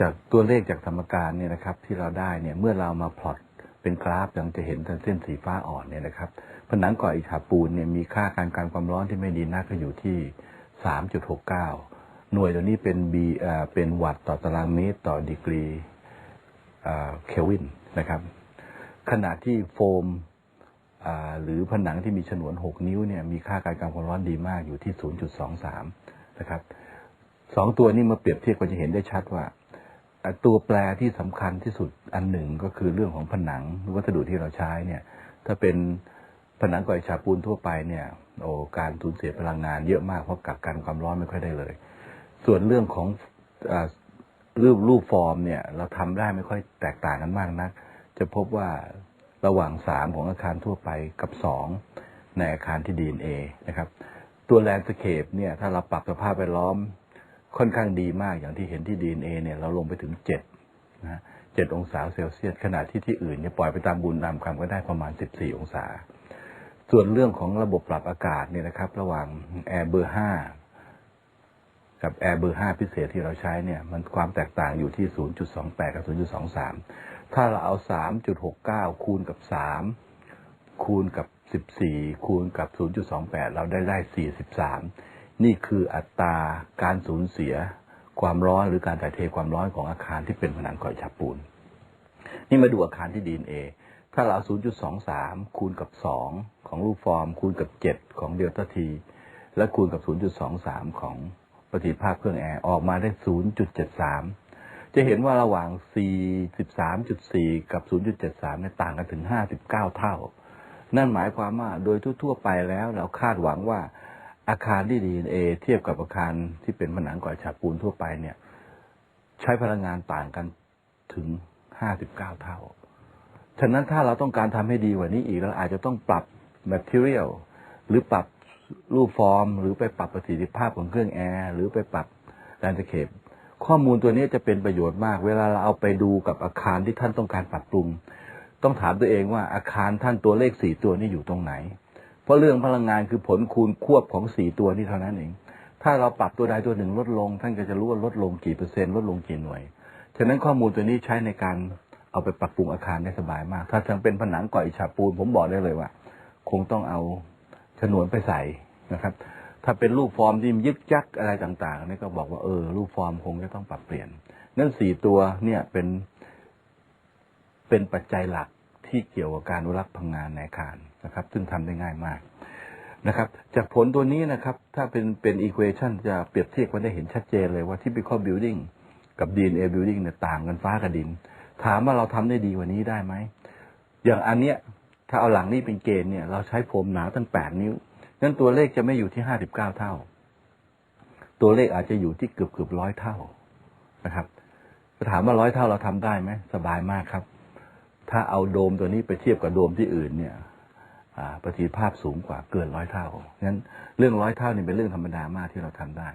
จากตัวเลขจากสมการเนี่ยนะครับ ที่เราได้เนี่ยเมื่อเรามาพลอตเป็นกราฟย่างจะเห็นเส้นสีฟ้าอ่อนเนี่ยนะครับผนังก่ออิฐาปูนเนี่ยมีค่าการการความร้อนที่ไม่ดีนักก็อยู่ที่3.69หน่วยตัวนี้เป็น B เอ่อเป็นวัตต์ต่อตารางเมตรต่อดีกรีเอ่อเคลวินนะครับ ขณะที่โฟมอ่าหรือผนังที่มีฉนวน 6 นิ้วเนี่ยมีค่าการการความร้อนดีมากอยู่ที่ 0.23 นะครับ สองตัวนี้มาเปรียบเทียบก็จะเห็นได้ชัดว่า ตัวแปรที่สำคัญที่สุดอันหนึ่งก็คือเรื่องของผนังหรือวัสดุที่เราใช้เนี่ย ถ้าเป็นผนังก่ออิฐฉาปูนทั่วไปเนี่ย โอ้การสูญเสียพลังงานเยอะมากเพราะกักกันความร้อนไม่ค่อยได้เลย ส่วนเรื่องของอรูปรูปฟอร์มเนี่ย เราทำได้ไม่ค่อยแตกต่างกันมากนัก จะพบว่าระหว่างสามของอาคารทั่วไปกับสองในอาคารที่ DNA นะครับ ตัวแลนด์สเคปเนี่ยถ้าเราปรับสภาพแวดล้อม ค่อนข้างดีมากอย่างที่เห็นที่ DNA เนี่ยเราลงไปถึงเจ็ดนะเจ็ดองศาเซลเซียสขณะที่ที่อื่นเนี่ยปล่อยไปตามบุญตามกรรมก็ได้ประมาณ14องศา ส่วนเรื่องของระบบปรับอากาศเนี่ยนะครับ ระหว่างแอร์เบอร์ห้ากับแอร์เบอร์5พิเศษที่เราใช้เนี่ย มันความแตกต่างอยู่ที่0.28กับ0.23ถ้าเราเอา3.69คูณกับ3คูณกับ14คูณกับ0.28เราได้ได้43 นี่คืออัตราการสูญเสียความร้อนหรือการถ่ายเทความร้อนของอาคารที่เป็นผนังก่อฉาบปูน นี่มาดูอาคารที่ DNA ถ้าเราเอา0.23 คูณกับ 2 ของรูปฟอร์ม คูณกับ 7 ของเดลต้าที และคูณกับ 0.23 ของประสิทธิภาพเครื่องแอร์ ออกมาได้ 0.73 จะเห็นว่าระหว่าง 43.4 กับ 0.73เนี่ยต่างกันถึง 59 เท่า นั่นหมายความว่าโดยทั่ว ๆ ไปแล้วเราคาดหวังว่า อาคารที่ DNA เทียบกับอาคารที่เป็นผนังก่อฉาบปูนทั่วไปเนี่ย ใช้พลังงานต่างกันถึง59เก้าเท่า ฉะนั้นถ้าเราต้องการทำให้ดีกว่านี้อีกเราอาจจะต้องปรับ material หรือปรับรูปฟอร์ม หรือไปปรับประสิทธิภาพของเครื่องแอร์หรือไปปรับแลนด์สเคปข้อมูลตัวนี้จะเป็นประโยชน์มาก เวลาเราเอาไปดูกับอาคารที่ท่านต้องการปรับปรุง ต้องถามตัวเองว่าอาคารท่านตัวเลขสี่ตัวนี้อยู่ตรงไหน เพราะเรื่องพลังงานคือผลคูณควบของสี่ตัวนี้เท่านั้นเอง ถ้าเราปรับตัวใดตัวหนึ่งลดลง ท่านก็จะรู้ว่าลดลงกี่เปอร์เซ็นต์ลดลงกี่หน่วย ฉะนั้นข้อมูลตัวนี้ใช้ในการเอาไปปรับปรุงอาคารได้สบายมาก ถ้าทางเป็นผนังก่ออิฐฉาบปูน ผมบอกได้เลยว่า คงต้องเอาฉนวนไปใส่นะครับ ถ้าเป็นรูปฟอร์มที่ยึกยักอะไรต่างๆนี่ก็บอกว่าเออรูปฟอร์มคงจะต้องปรับเปลี่ยน นั่นสี่ตัวเนี่ยเป็นเป็นปัจจัยหลัก ที่เกี่ยวกับการอนุรักษ์พลังงานในอาคารนะครับ ซึ่งทำได้ง่ายมากนะครับ จากผลตัวนี้นะครับ ถ้าเป็นเป็นอีควอชันจะเปรียบเทียบกันได้เห็นชัดเจนเลยว่า typical building กับ DNA building เนี่ยต่างกันฟ้ากับดิน ถามว่าเราทำได้ดีกว่านี้ได้ไหม อย่างอันเนี้ยถ้าเอาหลังนี้เป็นเกณฑ์เนี่ย เราใช้โฟมหนาตั้งแปดนิ้วนั้นตัวเลขจะไม่อยู่ที่ห้าสิบเก้าเท่า ตัวเลขอาจจะอยู่ที่เกือบเกือบร้อยเท่านะครับถามว่าร้อยเท่าเราทำได้ไหมสบายมากครับ ถ้าเอาโดมตัวนี้ไปเทียบกับโดมที่อื่นเนี่ยประสิทธิภาพสูงกว่าเกินร้อยเท่างั้นเรื่องร้อยเท่านี่เป็นเรื่องธรรมดามากที่เราทำได้